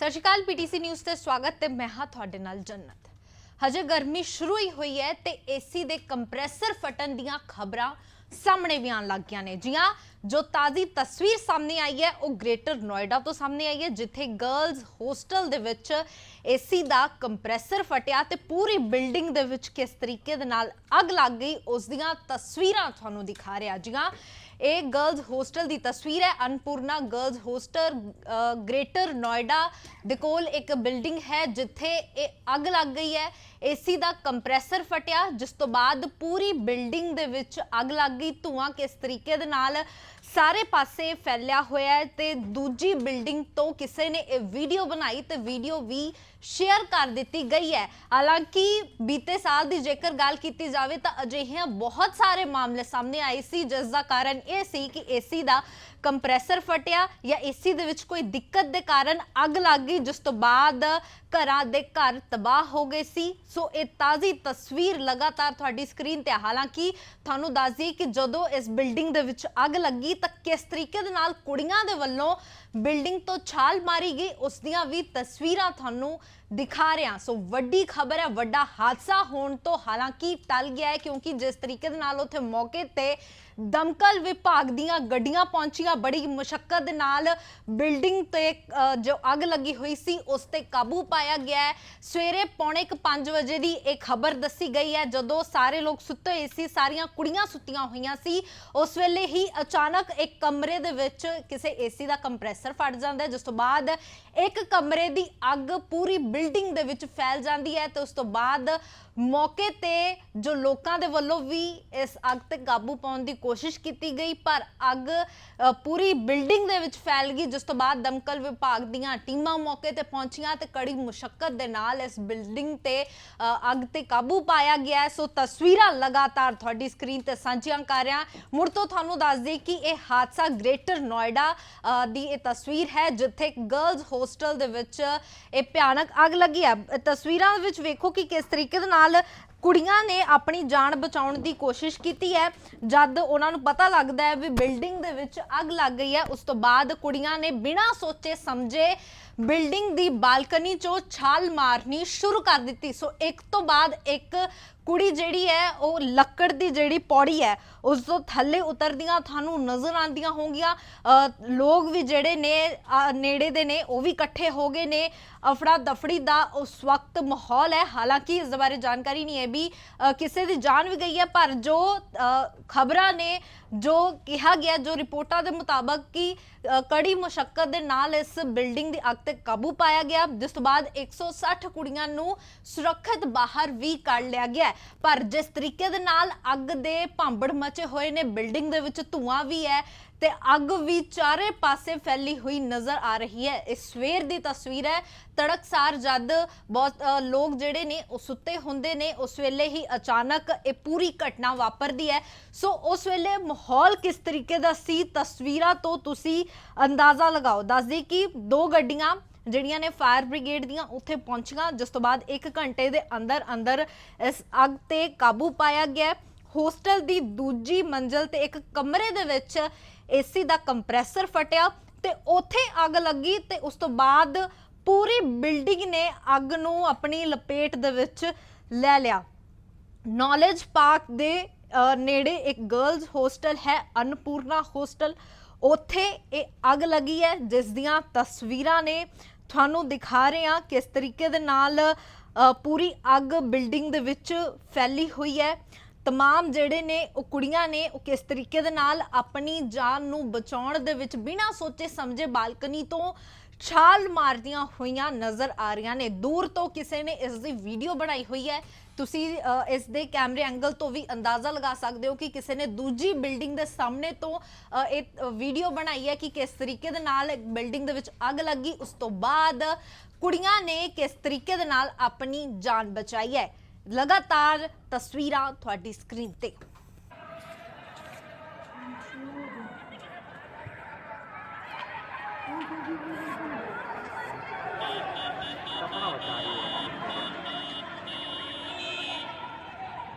ਸਤਿ ਸ਼੍ਰੀ ਅਕਾਲ PTC news ਤੇ ਸਵਾਗਤ ਤੇ ਮੈਂ ਹਾਂ ਤੁਹਾਡੇ ਨਾਲ ਜੰਨਤ। ਹਜੇ ਗਰਮੀ ਸ਼ੁਰੂ ਹੀ ਹੋਈ ਹੈ ਤੇ ਏਸੀ ਦੇ ਕੰਪਰੈਸਰ ਫਟਣ ਦੀਆਂ ਖਬਰਾਂ ਸਾਹਮਣੇ ਵੀ ਆਉਣ ਲੱਗ ਗਈਆਂ ਨੇ। ਜੀਆਂ ਜੋ ਤਾਜ਼ੀ ਤਸਵੀਰ ਸਾਹਮਣੇ ਆਈ ਹੈ, ਉਹ ਗ੍ਰੇਟਰ ਨੋਇਡਾ ਤੋਂ ਸਾਹਮਣੇ ਆਈ ਹੈ, ਜਿੱਥੇ ਗਰਲਜ਼ ਹੋਸਟਲ ਦੇ ਵਿੱਚ ਏਸੀ ਦਾ ਕੰਪਰੈਸਰ ਫਟਿਆ ਤੇ ਪੂਰੀ ਬਿਲਡਿੰਗ ਦੇ ਵਿੱਚ ਕਿਸ ਤਰੀਕੇ ਦੇ ਨਾਲ ਅੱਗ ਲੱਗ ਗਈ, ਉਸ ਦੀਆਂ ਤਸਵੀਰਾਂ ਤੁਹਾਨੂੰ ਦਿਖਾ ਰਿਹਾ ਜੀਆਂ ਇਹ ਗਰਲਜ਼ ਹੋਸਟਲ ਦੀ ਤਸਵੀਰ ਹੈ, Annapurna girls hostel Greater Noida ਦੇ ਕੋਲ ਇੱਕ ਬਿਲਡਿੰਗ ਹੈ, ਜਿੱਥੇ ਇਹ ਅੱਗ ਲੱਗ ਗਈ ਹੈ, ਏਸੀ ਦਾ ਕੰਪਰੈਸਰ ਫਟਿਆ, ਜਿਸ ਤੋਂ ਬਾਅਦ ਪੂਰੀ ਬਿਲਡਿੰਗ ਦੇ ਵਿੱਚ ਅੱਗ ਲੱਗ ਗਈ। ਧੂਆਂ ਕਿਸ ਤਰੀਕੇ ਦੇ ਨਾਲ ਸਾਰੇ ਪਾਸੇ ਫੈਲਿਆ ਹੋਇਆ ਹੈ ਤੇ ਦੂਜੀ ਬਿਲਡਿੰਗ ਤੋਂ ਕਿਸੇ ਨੇ ਇਹ ਵੀਡੀਓ ਬਣਾਈ ਤੇ ਵੀਡੀਓ ਵੀ ਸ਼ੇਅਰ ਕਰ ਦਿੱਤੀ ਗਈ ਹੈ ਹਾਲਾਂਕਿ ਬੀਤੇ ਸਾਲ ਦੀ ਜੇਕਰ ਗੱਲ ਕੀਤੀ ਜਾਵੇ ਤਾਂ ਅਜਿਹੀਆਂ ਬਹੁਤ ਸਾਰੇ ਮਾਮਲੇ ਸਾਹਮਣੇ ਆਏ ਸੀ, ਜਿਸ ਦਾ ਕਾਰਨ ਇਹ ਸੀ ਕਿ ਏਸੀ ਦਾ ਕੰਪਰੈਸਰ ਫਟਿਆ ਜਾਂ ਏਸੀ ਦੇ ਵਿੱਚ ਕੋਈ ਦਿੱਕਤ ਦੇ ਕਾਰਨ ਅੱਗ ਲੱਗ ਗਈ, ਜਿਸ ਤੋਂ ਬਾਅਦ ਘਰਾਂ ਦੇ ਘਰ ਤਬਾਹ ਹੋ ਗਏ ਸੀ ਸੋ ਇਹ ਤਾਜ਼ੀ ਤਸਵੀਰ ਲਗਾਤਾਰ ਤੁਹਾਡੀ ਸਕਰੀਨ ਤੇ ਹੈ। ਹਾਲਾਂਕਿ ਤੁਹਾਨੂੰ ਦੱਸ ਦਈਏ ਕਿ ਜਦੋਂ ਇਸ ਬਿਲਡਿੰਗ ਦੇ ਵਿੱਚ ਅੱਗ ਲੱਗੀ ਤਾਂ ਕਿਸ ਤਰੀਕੇ ਦੇ ਨਾਲ ਕੁੜੀਆਂ ਦੇ ਵੱਲੋਂ ਬਿਲਡਿੰਗ ਤੋਂ ਛਾਲ ਮਾਰੀ ਗਈ ਉਸ ਦੀਆਂ ਵੀ ਤਸਵੀਰਾਂ ਤੁਹਾਨੂੰ ਦਿਖਾ ਰਿਹਾ। ਸੋ ਵੱਡੀ ਖਬਰ ਹੈ ਵੱਡਾ ਹਾਦਸਾ ਹੋਣ ਤੋਂ ਹਾਲਾਂਕਿ ਟਲ ਗਿਆ ਹੈ ਕਿਉਂਕਿ ਜਿਸ ਤਰੀਕੇ ਦੇ ਨਾਲ ਉੱਥੇ ਮੌਕੇ ਤੇ ਦਮਕਲ ਵਿਭਾਗ ਦੀਆਂ ਗੱਡੀਆਂ ਪਹੁੰਚੀਆਂ ਬੜੀ ਮੁਸ਼ਕਲ ਦੇ ਨਾਲ ਬਿਲਡਿੰਗ ਤੇ ਅ, ਜੋ ਅੱਗ ਲੱਗੀ ਹੋਈ ਸੀ ਉਸ ਤੇ ਕਾਬੂ ਪਾਇਆ ਗਿਆ ਹੈ। ਸਵੇਰੇ ਪੌਣੇ 5 ਵਜੇ ਦੀ ਇਹ ਖਬਰ ਦੱਸੀ ਗਈ ਹੈ ਜਦੋਂ ਸਾਰੇ ਲੋਕ ਸੁੱਤੇ ਹੋਏ ਸੀ ਸਾਰੀਆਂ ਕੁੜੀਆਂ ਸੁੱਤੀਆਂ ਹੋਈਆਂ ਸੀ ਉਸ ਵੇਲੇ ਹੀ ਅਚਾਨਕ ਇੱਕ ਕਮਰੇ ਦੇ ਵਿੱਚ ਕਿਸੇ ਏਸੀ ਦਾ ਕੰਪਰੈਸਰ ਫਟ ਜਾਂਦਾ ਹੈ ਜਿਸ ਤੋਂ ਬਾਅਦ ਇੱਕ ਕਮਰੇ ਦੀ ਅੱਗ ਪੂਰੀ ਬਿਲਡਿੰਗ ਦੇ ਵਿੱਚ ਫੈਲ ਜਾਂਦੀ ਹੈ ਤੇ ਉਸ ਤੋਂ ਬਾਅਦ ਮੌਕੇ ਤੇ ਜੋ ਲੋਕਾਂ ਦੇ ਵੱਲੋਂ ਵੀ ਇਸ ਅੱਗ ਤੇ ਕਾਬੂ ਪਾਉਣ ਦੀ ਕੋਸ਼ਿਸ਼ ਕੀਤੀ ਗਈ ਪਰ ਅੱਗ ਅ, ਪੂਰੀ ਬਿਲਡਿੰਗ ਦੇ ਵਿੱਚ ਫੈਲ ਗਈ ਜਿਸ ਤੋਂ ਬਾਅਦ ਦਮਕਲ ਵਿਭਾਗ ਦੀਆਂ ਟੀਮਾਂ ਮੌਕੇ ਤੇ ਪਹੁੰਚੀਆਂ ਤੇ ਕੜੀ ਮੁਸ਼ਕਲ ਦੇ ਨਾਲ ਇਸ ਬਿਲਡਿੰਗ ਤੇ ਅ, ਅੱਗ ਤੇ ਕਾਬੂ ਪਾਇਆ ਗਿਆ ਹੈ। ਸੋ ਤਸਵੀਰਾਂ ਲਗਾਤਾਰ ਤੁਹਾਡੀ ਸਕਰੀਨ ਤੇ ਸਾਂਝੀਆਂ ਕਰ ਰਿਹਾ ਮੁੜ ਤੋਂ ਤੁਹਾਨੂੰ ਦੱਸ ਦੇਈ ਕਿ ਇਹ ਹਾਦਸਾ ਗ੍ਰੇਟਰ ਨੋਇਡਾ ਅ, ਦੀ ਇਹ ਤਸਵੀਰ ਹੈ ਜਿੱਥੇ ਗਰਲਜ਼ ਹੋਸਟਲ ਦੇ ਵਿੱਚ ਇਹ ਭਿਆਨਕ ਅੱਗ ਲੱਗੀ ਹੈ। ਤਸਵੀਰਾਂ ਵਿੱਚ ਵੇਖੋ ਕਿ ਕਿਸ ਤਰੀਕੇ ਦੇ ਨਾਲ ਕੁੜੀਆਂ ਨੇ ਆਪਣੀ ਜਾਨ ਬਚਾਉਣ ਦੀ ਕੋਸ਼ਿਸ਼ ਕੀਤੀ ਹੈ। ਜਦ ਉਹਨਾਂ ਨੂੰ ਪਤਾ ਲੱਗਦਾ ਹੈ ਵੀ ਬਿਲਡਿੰਗ ਦੇ ਵਿੱਚ ਅੱਗ ਲੱਗ ਗਈ ਹੈ ਉਸ ਤੋਂ ਬਾਅਦ ਕੁੜੀਆਂ ਨੇ ਬਿਨਾਂ ਸੋਚੇ ਸਮਝੇ ਬਿਲਡਿੰਗ ਦੀ ਬਾਲਕਨੀ ਚੋਂ ਛਾਲ ਮਾਰਨੀ ਸ਼ੁਰੂ ਕਰ ਦਿੱਤੀ। ਸੋ ਇੱਕ ਤੋਂ ਬਾਅਦ ਇੱਕ ਕੁੜੀ ਜਿਹੜੀ ਹੈ ਉਹ ਲੱਕੜ ਦੀ ਜਿਹੜੀ ਪੌੜੀ ਹੈ ਉਸ ਤੋਂ ਥੱਲੇ ਉਤਰਦੀਆਂ ਤੁਹਾਨੂੰ ਨਜ਼ਰ ਆਉਂਦੀਆਂ ਹੋਣਗੀਆਂ। ਅ, ਲੋਕ ਵੀ ਜਿਹੜੇ ਨੇ ਨੇੜੇ ਦੇ ਨੇ ਉਹ ਵੀ ਇਕੱਠੇ ਹੋ ਗਏ ਨੇ। ਅਫੜਾ ਦਫੜੀ ਦਾ ਉਸ ਵਕਤ ਮਾਹੌਲ ਹੈ। ਹਾਲਾਂਕਿ ਇਸ ਦੇ ਬਾਰੇ ਜਾਣਕਾਰੀ ਨਹੀਂ ਹੈ। ਵੀ ਕਿਸੇ ਦੀ ਜਾਨ ਵੀ ਗਈ ਹੈ, ਪਰ ਜੋ ਖਬਰਾਂ ਨੇ ਜੋ ਕਿਹਾ ਗਿਆ, ਜੋ ਰਿਪੋਰਟਾਂ ਦੇ ਮੁਤਾਬਕ ਕਿ ਕੜੀ ਮੁਸ਼ਕਲ ਦੇ ਨਾਲ ਇਸ ਬਿਲਡਿੰਗ ਦੀ ਅੱਗ ਤੇ ਕਾਬੂ ਪਾਇਆ ਗਿਆ, ਜਿਸ ਤੋਂ ਬਾਅਦ 160 ਕੁੜੀਆਂ ਨੂੰ ਸੁਰੱਖਿਅਤ ਬਾਹਰ ਵੀ ਕੱਢ ਲਿਆ ਗਿਆ ਪਰ ਜਿਸ ਤਰੀਕੇ ਦੇ ਨਾਲ ਅੱਗ ਦੇ ਭਾਂਬੜ ਮਚੇ ਹੋਏ ਨੇ, ਬਿਲਡਿੰਗ ਦੇ ਵਿੱਚ ਧੂਆਂ ਵੀ ਹੈ ਤੇ ਅੱਗ ਵੀ ਚਾਰੇ ਪਾਸੇ ਫੈਲੀ ਹੋਈ ਨਜ਼ਰ ਆ ਰਹੀ ਹੈ। ਇਹ ਸਵੇਰ ਦੀ ਤਸਵੀਰ ਹੈ। ਤੜਕਸਾਰ ਜਦ ਬਹੁਤ ਅ, ਲੋਕ ਜਿਹੜੇ ਨੇ ਉਹ ਸੁੱਤੇ ਹੁੰਦੇ ਨੇ ਉਸ ਵੇਲੇ ਹੀ ਅਚਾਨਕ ਇਹ ਪੂਰੀ ਘਟਨਾ ਵਾਪਰਦੀ ਹੈ। ਸੋ ਉਸ ਵੇਲੇ ਮਾਹੌਲ ਕਿਸ ਤਰੀਕੇ ਦਾ ਸੀ? ਤਸਵੀਰਾਂ ਤੋਂ ਤੁਸੀਂ ਅੰਦਾਜ਼ਾ ਲਗਾਓ। ਦੱਸਦੀ ਕਿ ਦੋ ਗੱਡੀਆਂ ਜਿਹੜੀਆਂ ਨੇ ਫਾਇਰ ਬ੍ਰਿਗੇਡ ਦੀਆਂ ਉੱਥੇ ਪਹੁੰਚੀਆਂ ਜਿਸ ਤੋਂ ਬਾਅਦ 1 ਘੰਟੇ ਦੇ ਅੰਦਰ ਅੰਦਰ ਇਸ ਅੱਗ ਤੇ ਕਾਬੂ ਪਾਇਆ ਗਿਆ ਹੈ। ਹੋਸਟਲ ਦੀ ਦੂਜੀ ਮੰਜ਼ਲ ਤੇ ਇੱਕ ਕਮਰੇ ਦੇ ਵਿੱਚ ਏਸੀ ਦਾ ਕੰਪਰੈਸਰ ਫਟਿਆ ਤੇ ਉੱਥੇ ਅੱਗ ਲੱਗੀ ਤੇ ਉਸ ਤੋਂ ਬਾਅਦ ਪੂਰੀ ਬਿਲਡਿੰਗ ਨੇ ਅੱਗ ਨੂੰ ਆਪਣੀ ਲਪੇਟ ਦੇ ਵਿੱਚ ਲੈ ਲਿਆ। ਨੌਲੇਜ ਪਾਰਕ ਦੇ ਨੇੜੇ ਇੱਕ ਗਰਲਜ਼ ਹੋਸਟਲ ਹੈ, ਅਨਪੂਰਨਾ ਹੋਸਟਲ ਉੱਥੇ ਇਹ ਅੱਗ ਲੱਗੀ ਹੈ, ਜਿਸ ਦੀਆਂ ਤਸਵੀਰਾਂ ਨੇ ਤੁਹਾਨੂੰ ਦਿਖਾ ਰਹੇ ਹਾਂ ਕਿਸ ਤਰੀਕੇ ਦੇ ਨਾਲ ਪੂਰੀ ਅੱਗ ਬਿਲਡਿੰਗ ਦੇ ਵਿੱਚ ਫੈਲੀ ਹੋਈ ਹੈ। ਤਮਾਮ ਜਿਹੜੇ ਨੇ ਉਹ ਕੁੜੀਆਂ ਨੇ ਉਹ ਕਿਸ ਤਰੀਕੇ ਦੇ ਨਾਲ ਆਪਣੀ ਜਾਨ ਨੂੰ ਬਚਾਉਣ ਦੇ ਵਿੱਚ ਬਿਨਾਂ ਸੋਚੇ ਸਮਝੇ ਬਾਲਕਨੀ ਤੋਂ ਛਾਲ ਮਾਰਦੀਆਂ ਹੋਈਆਂ ਨਜ਼ਰ ਆ ਰਹੀਆਂ ਨੇ ਦੂਰ ਤੋਂ ਕਿਸੇ ਨੇ ਇਸ ਦੀ ਵੀਡੀਓ ਬਣਾਈ ਹੋਈ ਹੈ ਤੁਸੀਂ ਇਸ ਦੇ ਕੈਮਰੇ ਐਂਗਲ ਤੋਂ ਵੀ ਅੰਦਾਜ਼ਾ ਲਗਾ ਸਕਦੇ ਹੋ ਕਿ ਕਿਸੇ ਨੇ ਦੂਜੀ ਬਿਲਡਿੰਗ ਦੇ ਸਾਹਮਣੇ ਤੋਂ ਇਹ ਵੀਡੀਓ ਬਣਾਈ ਹੈ ਕਿ ਕਿਸ ਤਰੀਕੇ ਦੇ ਨਾਲ ਬਿਲਡਿੰਗ ਦੇ ਵਿੱਚ ਅੱਗ ਲੱਗੀ ਉਸ ਤੋਂ ਬਾਅਦ ਕੁੜੀਆਂ ਨੇ ਕਿਸ ਤਰੀਕੇ ਦੇ ਨਾਲ ਆਪਣੀ ਜਾਨ ਬਚਾਈ ਹੈ ਲਗਾਤਾਰ ਤਸਵੀਰਾਂ ਤੁਹਾਡੀ ਸਕਰੀਨ ਤੇ। ਆਪਣਾ ਬਤਾ ਰਹੀ